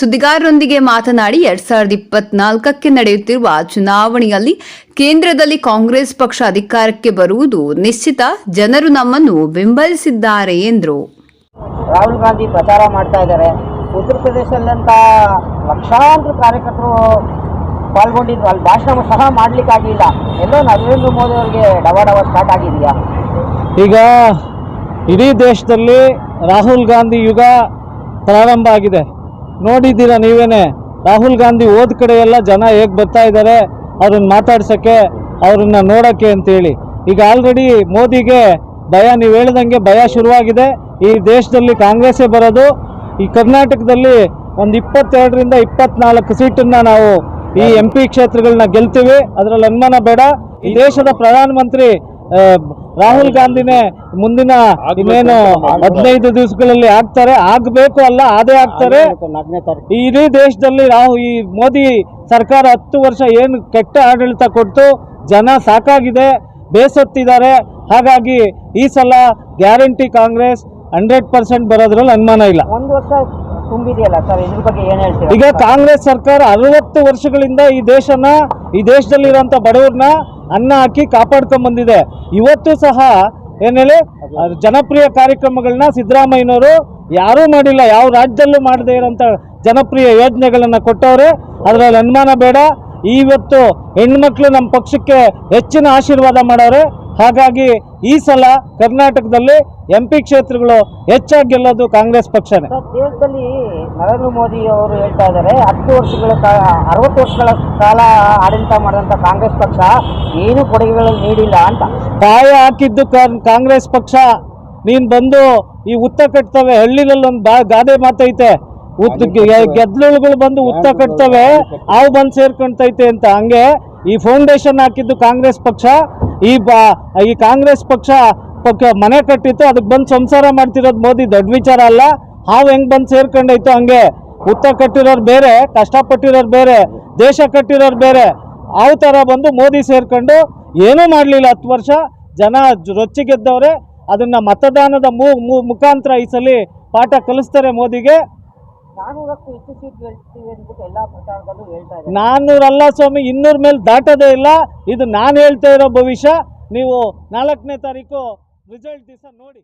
ಸುದ್ದಿಗಾರರೊಂದಿಗೆ ಮಾತನಾಡಿ ಎರಡ್ ಸಾವಿರದ ಇಪ್ಪತ್ನಾಲ್ಕಕ್ಕೆ ನಡೆಯುತ್ತಿರುವ ಚುನಾವಣೆಯಲ್ಲಿ ಕೇಂದ್ರದಲ್ಲಿ ಕಾಂಗ್ರೆಸ್ ಪಕ್ಷ ಅಧಿಕಾರಕ್ಕೆ ಬರುವುದು ನಿಶ್ಚಿತ. ಜನರು ನಮ್ಮನ್ನು ಬೆಂಬಲಿಸಿದ್ದಾರೆ ಎಂದರು. ರಾಹುಲ್ ಗಾಂಧಿ ಪ್ರಚಾರ ಮಾಡ್ತಾ ಇದ್ದಾರೆ. ಉತ್ತರ ಪ್ರದೇಶದಲ್ಲಂತ ಲಕ್ಷಾಂತರ ಕಾರ್ಯಕರ್ತರು ಪಾಲ್ಗೊಂಡಿದ್ರು. ಅಲ್ಲಿ ಭಾಷಣ ಸಹ ಮಾಡ್ಲಿಕ್ಕಾಗಲಿಲ್ಲ ಎಲ್ಲೋ ನರೇಂದ್ರ ಮೋದಿ ಅವರಿಗೆ ಡವ ಡವ ಸ್ಟಾರ್ಟ್ ಆಗಿದೆಯಾ? ಈಗ ಇಡೀ ದೇಶದಲ್ಲಿ ರಾಹುಲ್ ಗಾಂಧಿ ಯುಗ ಪ್ರಾರಂಭ ಆಗಿದೆ. ನೋಡಿದ್ದೀರಾ ನೀವೇನೆ? ರಾಹುಲ್ ಗಾಂಧಿ ಹೋದ ಕಡೆ ಎಲ್ಲ ಜನ ಹೇಗೆ ಬರ್ತಾ ಇದ್ದಾರೆ, ಅವ್ರನ್ನ ಮಾತಾಡ್ಸೋಕ್ಕೆ, ಅವ್ರನ್ನ ನೋಡೋಕ್ಕೆ ಅಂತೇಳಿ. ಈಗ ಆಲ್ರೆಡಿ ಮೋದಿಗೆ ಭಯ, ನೀವು ಹೇಳ್ದಂಗೆ ಭಯ ಶುರುವಾಗಿದೆ. ಈ ದೇಶದಲ್ಲಿ ಕಾಂಗ್ರೆಸ್ಸೇ ಬರೋದು. ಈ ಕರ್ನಾಟಕದಲ್ಲಿ ಒಂದು ಇಪ್ಪತ್ತೆರಡರಿಂದ ಇಪ್ಪತ್ನಾಲ್ಕು ಸೀಟನ್ನು ನಾವು ಈ ಎಂ ಪಿ ಕ್ಷೇತ್ರಗಳನ್ನ ಗೆಲ್ತೀವಿ. ಅದರಲ್ಲಿ ಅನುಮಾನ ಬೇಡ. ಈ ದೇಶದ ಪ್ರಧಾನಮಂತ್ರಿ ರಾಹುಲ್ ಗಾಂಧಿನೇ ಮುಂದಿನ ಇನ್ನೇನು ಹದಿನೈದು ದಿವಸಗಳಲ್ಲಿ ಆಗ್ತಾರೆ. ಆಗ್ಬೇಕು ಅಲ್ಲ ಅದೇ ಆಗ್ತಾರೆ. ಈ ಇಡೀ ದೇಶದಲ್ಲಿ ರಾಹುಲ್ ಈ ಮೋದಿ ಸರ್ಕಾರ ಹತ್ತು ವರ್ಷ ಏನು ಕೆಟ್ಟ ಆಡಳಿತ ಕೊಟ್ಟು ಜನ ಸಾಕಾಗಿದೆ ಬೇಸತ್ತಿದ್ದಾರೆ. ಹಾಗಾಗಿ ಈ ಸಲ ಗ್ಯಾರಂಟಿ ಕಾಂಗ್ರೆಸ್ ಹಂಡ್ರೆಡ್ ಪರ್ಸೆಂಟ್ ಬರೋದ್ರಲ್ಲಿ ಅನುಮಾನ ಇಲ್ಲ. ಒಂದು ವರ್ಷ ತುಂಬಿದೆಯಲ್ಲ ಸರ್? ಇದ್ರ ಬಗ್ಗೆ ಏನು ಹೇಳ್ತೀರಾ? ಈಗ ಕಾಂಗ್ರೆಸ್ ಸರ್ಕಾರ ಅರವತ್ತು ವರ್ಷಗಳಿಂದ ಈ ದೇಶನ ಈ ದೇಶದಲ್ಲಿರುವಂಥ ಬಡವ್ರನ್ನ ಅನ್ನ ಹಾಕಿ ಕಾಪಾಡ್ಕೊಂಬಂದಿದೆ ಇವತ್ತು ಸಹ ಏನ್ ಹೇಳಿ, ಜನಪ್ರಿಯ ಕಾರ್ಯಕ್ರಮಗಳನ್ನ ಸಿದ್ದರಾಮಯ್ಯನವರು ಯಾರೂ ಮಾಡಿಲ್ಲ, ಯಾವ ರಾಜ್ಯದಲ್ಲೂ ಮಾಡದೇ ಇರೋಂಥ ಜನಪ್ರಿಯ ಯೋಜನೆಗಳನ್ನು ಕೊಟ್ಟವ್ರೆ. ಅದರಲ್ಲಿ ಅನುಮಾನ ಬೇಡ. ಇವತ್ತು ಹೆಣ್ಮಕ್ಳು ನಮ್ಮ ಪಕ್ಷಕ್ಕೆ ಹೆಚ್ಚಿನ ಆಶೀರ್ವಾದ ಮಾಡವ್ರೆ ಹಾಗಾಗಿ ಈ ಸಲ ಕರ್ನಾಟಕದಲ್ಲಿ ಎಂ ಪಿ ಕ್ಷೇತ್ರಗಳು ಹೆಚ್ಚಾಗಿ ಗೆಲ್ಲೋದು ಕಾಂಗ್ರೆಸ್ ಪಕ್ಷನೇ. ದೇಶದಲ್ಲಿ ನರೇಂದ್ರ ಮೋದಿ ಅವರು ಹೇಳ್ತಾ ಇದ್ದಾರೆ ಹತ್ತು ವರ್ಷಗಳ ಕಾಲ ಅರವತ್ತು ವರ್ಷಗಳ ಕಾಲ ಆಡಳಿತ ಮಾಡಿದಂಥ ಕಾಂಗ್ರೆಸ್ ಪಕ್ಷ ಏನು ಕೊಡುಗೆಗಳನ್ನು ನೀಡಿಲ್ಲ ಅಂತ. ಕಾಯ ಹಾಕಿದ್ದು ಕಾಂಗ್ರೆಸ್ ಪಕ್ಷ. ನೀನು ಬಂದು ಈ ಉತ್ತ ಕಟ್ತವೆ ಹಳ್ಳಿನಲ್ಲಿ ಒಂದು ಬಾ ಗಾದೆ ಮಾತೈತೆ. ಉತ್ ಗೆದ್ಲುಗಳು ಬಂದು ಉತ್ತ ಕಟ್ತವೆ ಅವು ಬಂದು ಸೇರ್ಕೊಂತೈತೆ ಅಂತ. ಹಂಗೆ ಈ ಫೌಂಡೇಶನ್ ಹಾಕಿದ್ದು ಕಾಂಗ್ರೆಸ್ ಪಕ್ಷ, ಈ ಈ ಕಾಂಗ್ರೆಸ್ ಪಕ್ಷ ಪಕ್ಷ ಮನೆ ಕಟ್ಟಿತ್ತು, ಅದಕ್ಕೆ ಬಂದು ಸಂಸಾರ ಮಾಡ್ತಿರೋದು ಮೋದಿ, ದೊಡ್ಡ ವಿಚಾರ ಅಲ್ಲ. ಹಾವು ಹೆಂಗೆ ಬಂದು ಸೇರ್ಕೊಂಡೈತು ಹಂಗೆ. ಉತ್ತ ಕಟ್ಟಿರೋರು ಬೇರೆ, ಕಷ್ಟಪಟ್ಟಿರೋರು ಬೇರೆ, ದೇಶ ಕಟ್ಟಿರೋರು ಬೇರೆ. ಅವ್ ಥರ ಬಂದು ಮೋದಿ ಸೇರ್ಕೊಂಡು ಏನೂ ಮಾಡಲಿಲ್ಲ ಹತ್ತು ವರ್ಷ. ಜನ ರೊಚ್ಚಿಗೆದ್ದವ್ರೆ ಅದನ್ನ ಮತದಾನದ ಮುಖಾಂತರ ಈ ಸಲ ಪಾಠ ಕಲಿಸ್ತಾರೆ ಮೋದಿಗೆ. ನಾನೂರಕ್ಕೂ ಹೆಚ್ಚು ಸೀಟ್ ಗೆಲ್ತೀವಿ ಅಂದ್ಬಿಟ್ಟು ಎಲ್ಲ ಪ್ರಚಾರದಲ್ಲೂ ಹೇಳ್ತಾ ಇದ್ದಾರೆ. ನಾನ್ನೂರಲ್ಲ ಸ್ವಾಮಿ, ಇನ್ನೂರ ಮೇಲೆ ದಾಟೋದೇ ಇಲ್ಲ. ಇದು ನಾನು ಹೇಳ್ತಾ ಇರೋ ಭವಿಷ್ಯ. ನೀವು ನಾಲ್ಕನೇ ತಾರೀಕು ರಿಸಲ್ಟ್ ದಿವಸ ನೋಡಿ.